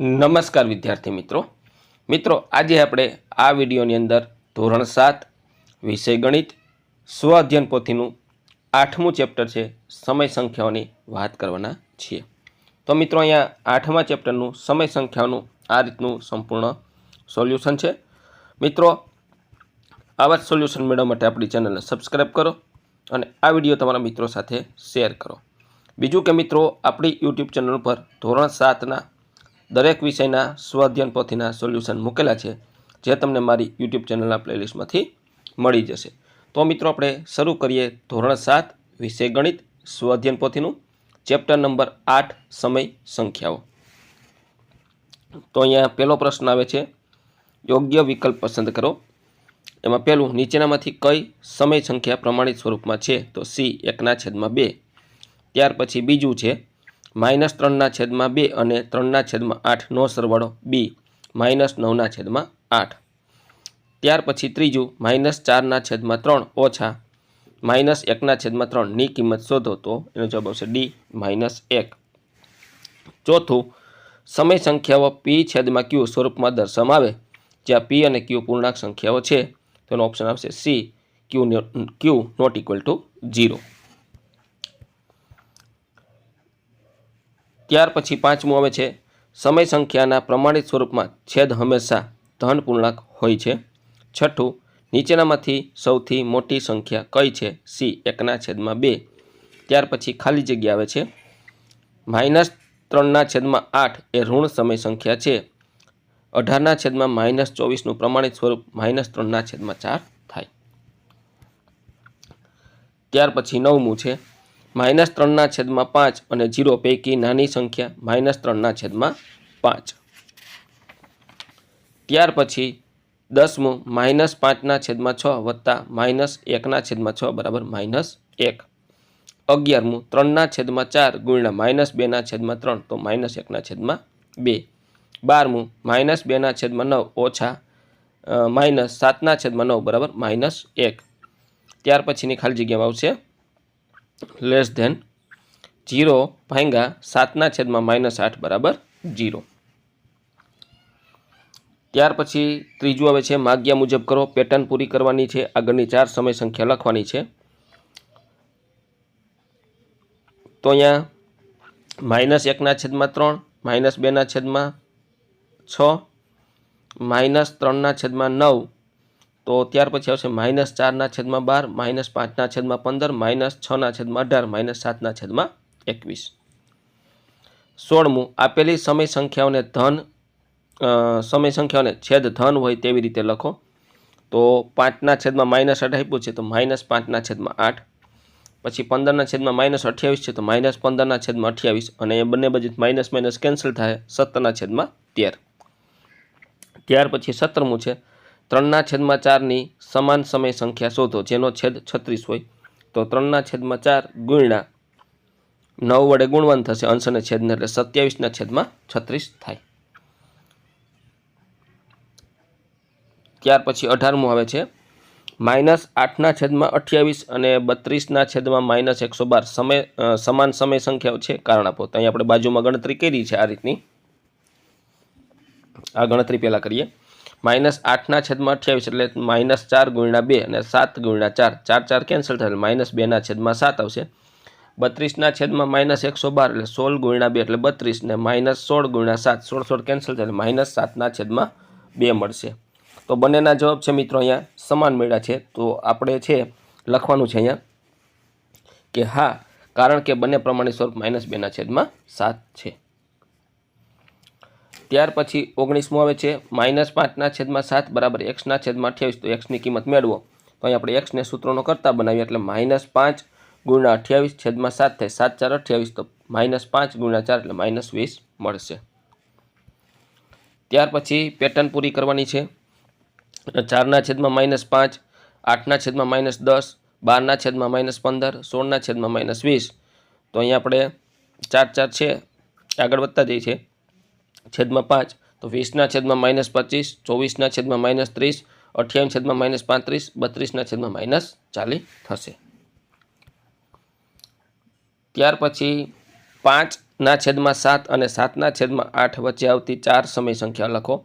નમસ્કાર વિદ્યાર્થી મિત્રો. મિત્રો, આજે આપણે આ વિડીયોની અંદર ધોરણ સાત વિષય ગણિત સ્વ અધ્યયન પોથીનું આઠમું ચેપ્ટર છે, સમય સંખ્યાઓની વાત કરવાના છીએ. તો મિત્રો, અહીંયા આઠમા ચેપ્ટરનું સમય સંખ્યાઓનું આ રીતનું સંપૂર્ણ સોલ્યુશન છે. મિત્રો આવા જ સોલ્યુશન મેળવવા માટે આપણી ચેનલને સબસ્ક્રાઈબ કરો અને આ વીડિયો તમારા મિત્રો સાથે શેર કરો. બીજું કે મિત્રો, આપણી યુટ્યુબ ચેનલ પર ધોરણ સાતના દરેક વિષયના સ્વાધ્યન પોથીના સોલ્યુશન મૂકેલા છે, જે તમને મારી યુટ્યુબ ચેનલના પ્લેલિસ્ટમાંથી મળી જશે. તો મિત્રો, આપણે શરૂ કરીએ ધોરણ સાત, વિષય ગણિત, સ્વાધ્યન પોથીનું. ચેપ્ટર નંબર આઠ, સમય સંખ્યાઓ. તો અહીંયા પહેલો પ્રશ્ન આવે છે, યોગ્ય વિકલ્પ પસંદ કરો. એમાં પહેલું, નીચેનામાંથી કઈ સમય સંખ્યા પ્રમાણિત સ્વરૂપમાં છે? તો સી, એકના છેદમાં બે. ત્યાર પછી બીજું છે માઇનસ ત્રણના છેદમાં બે અને ત્રણના છેદમાં આઠનો સરવાળો બી માઇનસ નવના છેદમાં આઠ. ત્યાર પછી ત્રીજું, માઇનસ ચારના છેદમાં ત્રણ ઓછા માઇનસ એકના છેદમાં ત્રણની કિંમત શોધો તો એનો જવાબ આવશે ડી માઇનસ એક. ચોથું, સમય સંખ્યાઓ પી છેદમાં ક્યુ સ્વરૂપમાં દર્શાવવામાં આવે જ્યાં પી અને ક્યુ પૂર્ણાંક સંખ્યાઓ છે. તેનો ઓપ્શન આવશે C Q Q not equal to zero ત્યાર પછી પાંચમું આવે છે. સમય સંખ્યાના પ્રમાણિત સ્વરૂપમાં છેદ હંમેશા ધન પૂર્ણાંક હોય છે. છઠ્ઠું, નીચેનામાંથી સૌથી મોટી સંખ્યા કઈ છે? સી, એકના છેદમાં બે. ત્યાર પછી ખાલી જગ્યા આવે છે. માઇનસ ત્રણના છેદમાં આઠ એ ઋણ સમય સંખ્યા છે. અઢારના છેદમાં માઇનસ ચોવીસનું પ્રમાણિત સ્વરૂપ માઇનસ ત્રણના છેદમાં ચાર થાય. ત્યાર પછી નવમું છે. માઇનસ ત્રણના છેદમાં પાંચ અને જીરો પૈકી નાની સંખ્યા માઇનસ ત્રણના છેદમાં પાંચ. ત્યાર પછી દસમું માઇનસ પાંચના છેદમાં છ વત્તા માઇનસ એકના છેદમાં છ બરાબર માઇનસ એક. અગિયારમું ત્રણના છેદમાં ચાર ગુણ્યા માઇનસ બેના છેદમાં ત્રણ તો માઇનસ એકના છેદમાં બે. બારમું માઇનસ બેના છેદમાં નવ ઓછા માઇનસ સાતના છેદમાં નવ બરાબર માઇનસ એક. ત્યાર પછીની ખાલી જગ્યામાં આવશે લેસ ધેન જીરો ભાંગા સાતના છેદમાં માઇનસ આઠ બરાબર જીરો. ત્યાર પછી ત્રીજું આવે છે, માગ્યા મુજબ કરો, પેટર્ન પૂરી કરવાની છે, આગળની ચાર સમય સંખ્યા લખવાની છે. તો અહીંયા માઇનસ એકના છેદમાં ત્રણ, માઇનસ બેના છેદમાં છ, માઇનસ ત્રણના છેદમાં નવ તો ત્યાર પછી આવશે માઇનસ ચારના છેદમાં બાર, માઇનસ પાંચના છેદમાં પંદર, માઇનસ છના છેદમાં અઢાર, માઇનસ સાતના છેદમાં એકવીસ. સોળમું, આપેલી સમય સંખ્યાઓને ધન સમય સંખ્યાઓને છેદ ધન હોય તેવી રીતે લખો. તો પાંચના છેદમાં માઇનસ આપ્યું છે તો માઇનસ પાંચના છેદમાં આઠ. પછી પંદરના છેદમાં માઇનસ અઠ્યાવીસ છે તો માઇનસ પંદરના છેદમાં અઠ્યાવીસ અને એ બંને બાજુ માઇનસ માઇનસ કેન્સલ થાય સત્તરના છેદમાં તેર. ત્યાર પછી સત્તરમું છે ત્રણના છેદમાં ચારની સમાન સમય સંખ્યા શોધો, જેનો છેદ છત્રીસ હોય. તો ત્રણના છેદમાં ચાર ગુણ્યા નવ વડે ગુણવાન થશે, અંશ અને છેદને એટલે સત્યાવીસના છેદમાં છત્રીસ થાય. ત્યાર પછી અઢારમું આવે છે. માઇનસ આઠના છેદમાં અઠ્યાવીસ અને બત્રીસના છેદમાં માઇનસ એકસો બાર. સમય સમાન સમય સંખ્યાઓ છે કારણ આપો તો અહીં આપણે બાજુમાં ગણતરી કરી છે આ રીતની. આ ગણતરી પહેલાં કરીએ. માઇનસ આઠના છેદમાં અઠ્યાવીસ એટલે માઇનસ ચાર ગુણ્યા બે અને સાત ગુણ્યા ચાર. ચાર ચાર કેન્સલ થયેલ. માઇનસ બેના છેદમાં સાત આવશે. બત્રીસના છેદમાં માઇનસ એકસો બાર એટલે સોળ ગુણ્યા બે એટલે બત્રીસ ને માઇનસ સોળ ગુણ્યા સાત. સોળ સોળ કેન્સલ થયેલ. માઇનસ સાતના છેદમાં બે મળશે. તો બંનેના જવાબ છે મિત્રો અહીંયા સમાન મળ્યા છે. તો આપણે છે લખવાનું છે અહીંયા કે હા, કારણ કે બંને પ્રમાણિત સ્વરૂપ માઇનસ બેના છેદમાં સાત છે. ત્યાર પછી ઓગણીસમું આવે છે. માઇનસ પાંચના છેદમાં સાત બરાબર એક્સના છેદમાં અઠ્યાવીસ. તો એક્સની કિંમત મેળવો. તો અહીં આપણે એક્સને સૂત્રોનો કરતા બનાવીએ. એટલે માઇનસ પાંચ ગુણ્યા અઠ્યાવીસ છેદમાં સાત થાય. સાત, ચાર, અઠ્યાવીસ. તો માઇનસ પાંચ ગુણ્યા ચાર એટલે માઇનસ વીસ મળશે. ત્યાર પછી પેટર્ન પૂરી કરવાની છે. ચારના છેદમાં માઇનસ પાંચ, આઠના છેદમાં માઇનસ દસ, બારના છેદમાં માઇનસ પંદર, સોળના છેદમાં માઇનસ વીસ. તો અહીંયા આપણે ચાર ચાર છે. આગળ વધતા જઈએ છે છેદમાં પાંચ, તો વીસના છેદમાં માઇનસ પચીસ, ચોવીસના છેદમાં માઇનસ ત્રીસ, અઠ્યાવીસ છેદમાં માઇનસ પાંત્રીસ, બત્રીસના છેદમાં માઇનસ ચાલીસ થશે. ત્યાર પછી પાંચના છેદમાં સાત અને સાતના છેદમાં આઠ વચ્ચે આવતી ચાર સમય સંખ્યા લખો.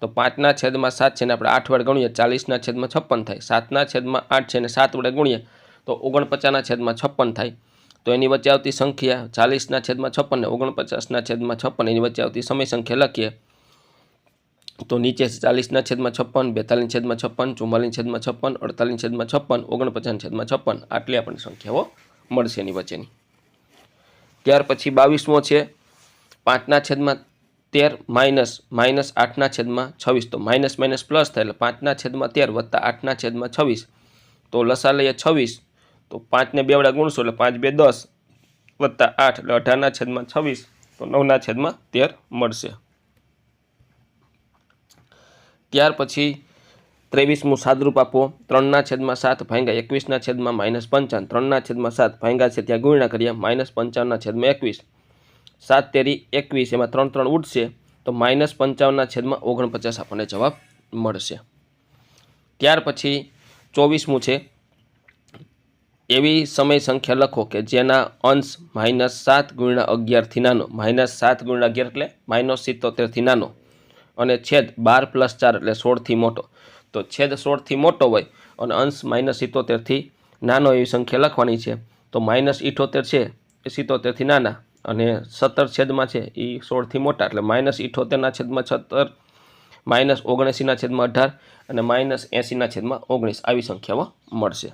તો પાંચના છેદમાં સાત છે ને આપણે આઠ વડે ગણીએ, ચાલીસના છેદમાં છપ્પન થાય. સાતના છેદમાં આઠ છે ને સાત વડે ગુણીએ, તો ઓગણપચાસના છેદમાં છપ્પન થાય. તો એની વચ્ચે આવતી સંખ્યા ચાલીસના છેદમાં છપ્પન ઓગણપચાસના છેદમાં છપ્પન, એની વચ્ચે આવતી સમય સંખ્યા લખીએ. તો નીચે ચાલીસના છેદમાં છપ્પન, બેતાલીસ છેદમાં છપ્પન ચુમ્માલીસ છેદમાં છપ્પન, અડતાલીસ છેદમાં છપ્પન, ઓગણપચાસ છેદમાં છપ્પન. આટલી આપણને સંખ્યાઓ મળશે એની વચ્ચેની. ત્યાર પછી બાવીસમો છે, પાંચના છેદમાં તેર, માઇનસ માઇનસ આઠના છેદમાં છવ્વીસ. તો માઇનસ માઇનસ પ્લસ થાય એટલે પાંચના છેદમાં તેર વત્તા આઠના છેદમાં છવ્વીસ. તો લસા લઈએ છવ્વીસ. તો પાંચને બે વડે ગુણશો એટલે પાંચ બે દસ વત્તા આઠ એટલે અઢારના છેદમાં છવ્વીસ, તો નવના છેદમાં તેર મળશે. ત્યાર પછી ત્રેવીસમું સાદરૂપ આપો. ત્રણના છેદમાં સાત ભાંગા એકવીસના છેદમાં માઇનસ પંચાવન. ત્રણના છેદમાં સાત ભાંગા છે ત્યાં ગુણ્યા કરીએ માઇનસ પંચાવનના છેદમાં એકવીસ. સાત તેરી એકવીસ, એમાં ત્રણ ત્રણ ઉઠશે તો માઇનસ પંચાવનના છેદમાં ઓગણપચાસ આપણને જવાબ મળશે. ત્યાર પછી ચોવીસમું છે. એવી સમય સંખ્યા લખો કે જેના અંશ માઇનસ સાત ગુણ્યા અગિયારથી નાનો. માઇનસ સાત ગુણ્યા અગિયાર એટલે માઇનસ સિત્તોતેરથી નાનો. અને છેદ બાર પ્લસ ચાર એટલે સોળથી મોટો. તો છેદ સોળથી મોટો હોય અને અંશ માઇનસ સિત્તોતેરથી નાનો એવી સંખ્યા લખવાની છે. તો માઇનસ ઇઠોતેર છે એ સિત્તોતેરથી નાના અને સત્તર છેદમાં છે એ સોળથી મોટા. એટલે માઇનસ ઇઠોતેરના છેદમાં સત્તર, માઇનસ ઓગણએંસીના છેદમાં અઢાર અને માઇનસ એંસીના છેદમાં ઓગણીસ. આવી સંખ્યામાં મળશે.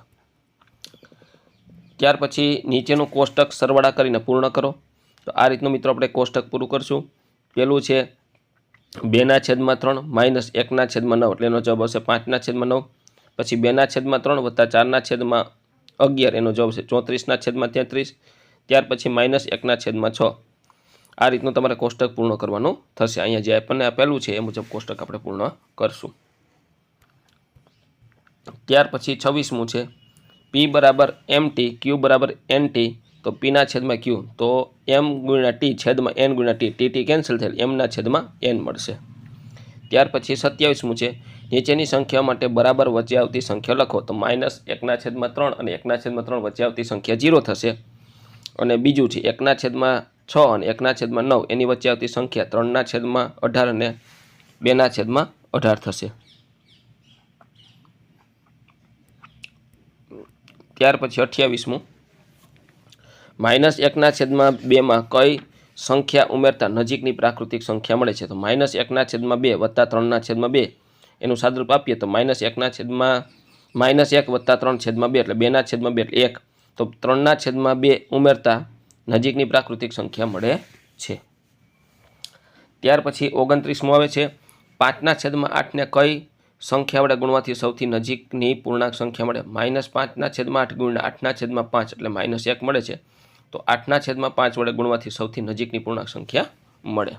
ત્યાર પછી નીચેનું કોષ્ટક સરવાળા કરીને પૂર્ણ કરો. તો આ રીતનું મિત્રો આપણે કોષ્ટક પૂરું કરશું. પહેલું છે બેના છેદમાં ત્રણ માઇનસ એકના છેદમાં નવ એટલે એનો જવાબ આવશે પાંચના છેદમાં નવ. પછી બેના છેદમાં ત્રણ વત્તા ચારના છેદમાં અગિયાર એનો જવાબ છે ચોત્રીસના છેદમાં તેત્રીસ. ત્યાર પછી માઇનસ એકના છેદમાં છ. આ રીતનું તમારે કોષ્ટક પૂર્ણ કરવાનું થશે. અહીંયા જે આપણને આપેલું છે એ મુજબ કોષ્ટક આપણે પૂર્ણ કરશું. ત્યાર પછી છવ્વીસમું છે પી બરાબર એમ ટી ક્યુ બરાબર એન ટી તો પીના છેદમાં ક્યુ તો એમ ગુણ્યા ટી છેદમાં એન ગુણ્યા ટી ટી ટી કેન્સલ થયેલ. એમના છેદમાં એન મળશે. ત્યાર પછી સત્યાવીસમું છે. નીચેની સંખ્યા માટે બરાબર વચ્ચે આવતી સંખ્યા લખો. તો માઇનસ એકના છેદમાં ત્રણ અને એકના છેદમાં ત્રણ વચ્ચે આવતી સંખ્યા જીરો થશે. અને બીજું છે એકના છેદમાં છ અને એકના છેદમાં નવ, એની વચ્ચે આવતી સંખ્યા ત્રણના છેદમાં અઢાર અને બેના છેદમાં અઢાર થશે. ત્યાર પછી અઠ્યાવીસમું. માઇનસ એકના છેદમાં બેમાં કઈ સંખ્યા ઉમેરતા નજીકની પ્રાકૃતિક સંખ્યા મળે છે? તો માઇનસ એકના છેદમાં બે વત્તા ત્રણના છેદમાં બે. એનું સાદરૂપ આપીએ તો માઇનસ એકના છેદમાં, માઇનસ એક વત્તા ત્રણ છેદમાં બે એટલે બેના છેદમાં બે એટલે એક. તો ત્રણના છેદમાં બે ઉમેરતા નજીકની પ્રાકૃતિક સંખ્યા મળે છે. ત્યાર પછી ઓગણત્રીસમું આવે છે. પાંચના છેદમાં આઠને કઈ સંખ્યા વડે ગુણવાથી સૌથી નજીકની પૂર્ણાંક સંખ્યા મળે. માઇનસ પાંચના છેદમાં આઠ ગુણ્યા આઠના છેદમાં પાંચ એટલે માઇનસ એક મળે છે. તો આઠના છેદમાં પાંચ વડે ગુણવાથી સૌથી નજીકની પૂર્ણાંક સંખ્યા મળે.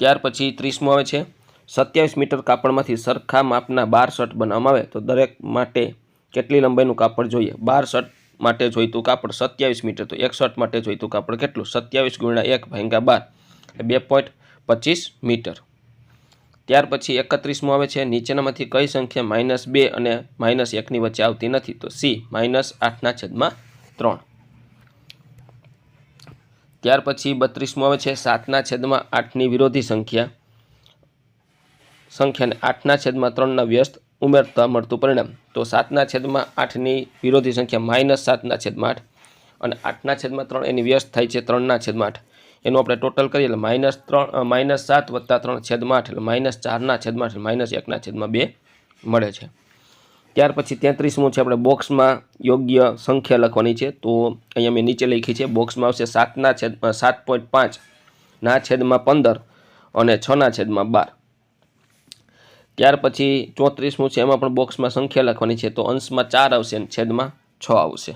ત્યાર પછી ત્રીસમું આવે છે. સત્યાવીસ મીટર કાપડમાંથી સરખા માપના બાર શર્ટ બનાવવામાં આવે તો દરેક માટે કેટલી લંબાઈનું કાપડ જોઈએ? બાર શર્ટ માટે જોઈતું કાપડ સત્યાવીસ મીટર, તો એક શર્ટ માટે જોઈતું કાપડ કેટલું? સત્યાવીસ ગુણ્યા એક ભાંગ્યા બાર બે પોઈન્ટ પચીસ મીટર. ત્યાર પછી એકત્રીસમું આવે છે. નીચેનામાંથી કઈ સંખ્યા માઇનસ બે અને માઇનસ એકની વચ્ચે આવતી નથી? તો સી, માઇનસ આઠના છેદમાં ત્રણ. ત્યાર પછી બત્રીસમું આવે છે. સાતના છેદમાં આઠની વિરોધી સંખ્યા. સંખ્યાને આઠના છેદમાં ત્રણના વ્યસ્ત ઉમેરતા મળતું પરિણામ. તો સાતના છેદમાં આઠની વિરોધી સંખ્યા માઇનસ સાતના છેદમાં આઠ અને આઠના છેદમાં ત્રણ એની વ્યસ્ત થાય છે ત્રણના છેદમાં આઠ. એનું આપણે ટોટલ કરીએ એટલે માઇનસ ત્રણ માઇનસ સાત વત્તા ત્રણ છેદમાં આઠ એટલે માઇનસ ચારના છેદમાં આઠ માઇનસ એકના છેદમાં બે મળે છે. ત્યાર પછી તેત્રીસમું છે આપણે બોક્સમાં યોગ્ય સંખ્યા લખવાની છે. તો અહીંયા મેં નીચે લખી છે બોક્સમાં આવશે સાતના છેદમાં સાત પોઈન્ટ પાંચ ના છેદમાં પંદર અને છના છેદમાં બાર. ત્યાર પછી ચોત્રીસમું છે, એમાં પણ બોક્સમાં સંખ્યા લખવાની છે. તો અંશમાં ચાર આવશે અને છેદમાં છ આવશે.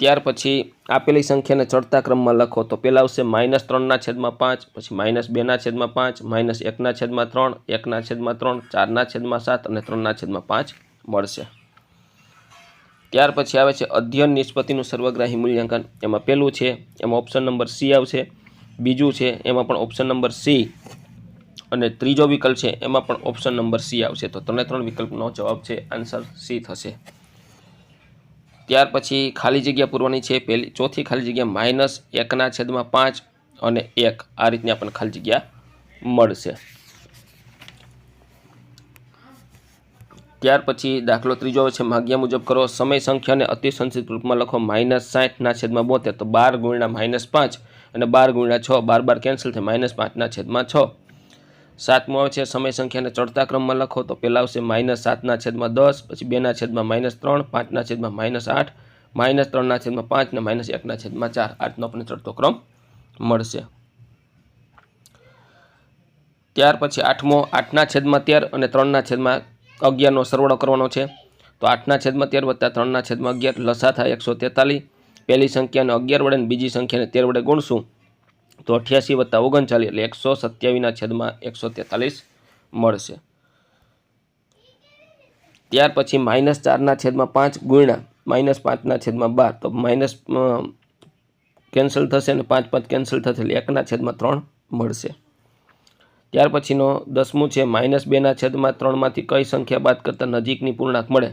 ત્યાર પછી આપેલી સંખ્યાને ચડતા ક્રમમાં લખો. તો પહેલાં આવશે માઇનસ ત્રણના છેદમાં પાંચ, પછી માઇનસ બેના છેદમાં પાંચ, માઇનસ એકના છેદમાં ત્રણ, એકના છેદમાં ત્રણ, ચારના છેદમાં સાત અને ત્રણના છેદમાં પાંચ મળશે. ત્યાર પછી આવે છે અધ્યયન નિષ્પત્તિનું સર્વગ્રાહી મૂલ્યાંકન. એમાં પહેલું છે, એમાં ઓપ્શન નંબર સી આવશે. બીજું છે, એમાં પણ ઓપ્શન નંબર સી અને ત્રીજો વિકલ્પ છે, એમાં પણ ઓપ્શન નંબર સી આવશે. તો ત્રણે ત્રણ વિકલ્પનો જવાબ છે આન્સર સી થશે. ત્યાર પછી ખાલી જગ્યા પૂરવાની છે. પહેલી, ચોથી ખાલી જગ્યા માઇનસ એકના છેદમાં પાંચ અને એક. આ રીતની આપણને ખાલી જગ્યા મળશે. ત્યાર પછી દાખલો ત્રીજો છે. માગ્યા મુજબ કરો. સમય સંખ્યાને અતિસંચિત રૂપમાં લખો. માઇનસ સાઠના છેદમાં બોતેર. તો બાર ગુણ્યા માઇનસ પાંચ અને બાર ગુણ્યા છ. બાર બાર કેન્સલ થાય. માઇનસ પાંચના છેદમાં છ. સાતમું આવે છે, સમય સંખ્યાને ચડતા ક્રમમાં લખો તો પહેલાં આવશે માઇનસ સાતના છેદમાં દસ, પછી બેના છેદમાં માઇનસ ત્રણ, પાંચના છેદમાં માઇનસ આઠ, માઇનસ ત્રણના છેદમાં પાંચ ને માઇનસ એકના છેદમાં ચાર. આઠનો આપણને ચડતો ક્રમ મળશે. ત્યાર પછી આઠમો, આઠના છેદમાં તેર અને ત્રણના છેદમાં અગિયારનો સરવાળો કરવાનો છે. તો આઠના છેદમાં તેર વત્તા ત્રણના છેદમાં અગિયાર, લસા થાય એકસો તેતાલીસ. પહેલી સંખ્યાને અગિયાર વડે અને બીજી સંખ્યાને તેર વડે ગુણશું. તો અઠ્યાસી વત્તા ઓગણચાલીસ એટલે એકસો સત્યાવીસના છેદમાં એકસો તેતાલીસ મળશે. ત્યાર પછી માઇનસ ચારના છેદમાં પાંચ ગુણ્યા માઇનસ પાંચના છેદમાં બાર. તો માઇનસ કેન્સલ થશે અને પાંચ પાંચ કેન્સલ થશે એટલે એકના છેદમાં ત્રણ મળશે. ત્યાર પછીનો દસમું છે, માઇનસ બેના છેદમાં ત્રણમાંથી કઈ સંખ્યા બાદ કરતાં નજીકની પૂર્ણાંક મળે?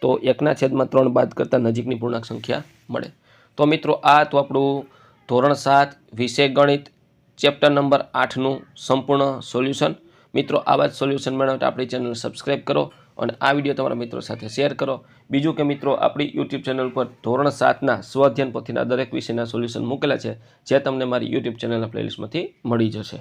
તો એકના છેદમાં ત્રણ બાદ કરતાં નજીકની પૂર્ણાંક સંખ્યા મળે. તો મિત્રો, આ તો આપણું ધોરણ સાત, વિષય ગણિત, ચેપ્ટર નંબર આઠનું સંપૂર્ણ સોલ્યુશન. મિત્રો આવા જ સોલ્યુશન મેળવવા માટે આપણી ચેનલ સબસ્ક્રાઈબ કરો અને આ વીડિયો તમારા મિત્રો સાથે શેર કરો. બીજું કે મિત્રો, આપણી યુટ્યુબ ચેનલ પર ધોરણ સાતના સ્વઅધ્યયન પોથીના દરેક વિષયના સોલ્યુશન મૂકેલા છે, જે તમને મારી યુટ્યુબ ચેનલના પ્લેલિસ્ટમાંથી મળી જશે.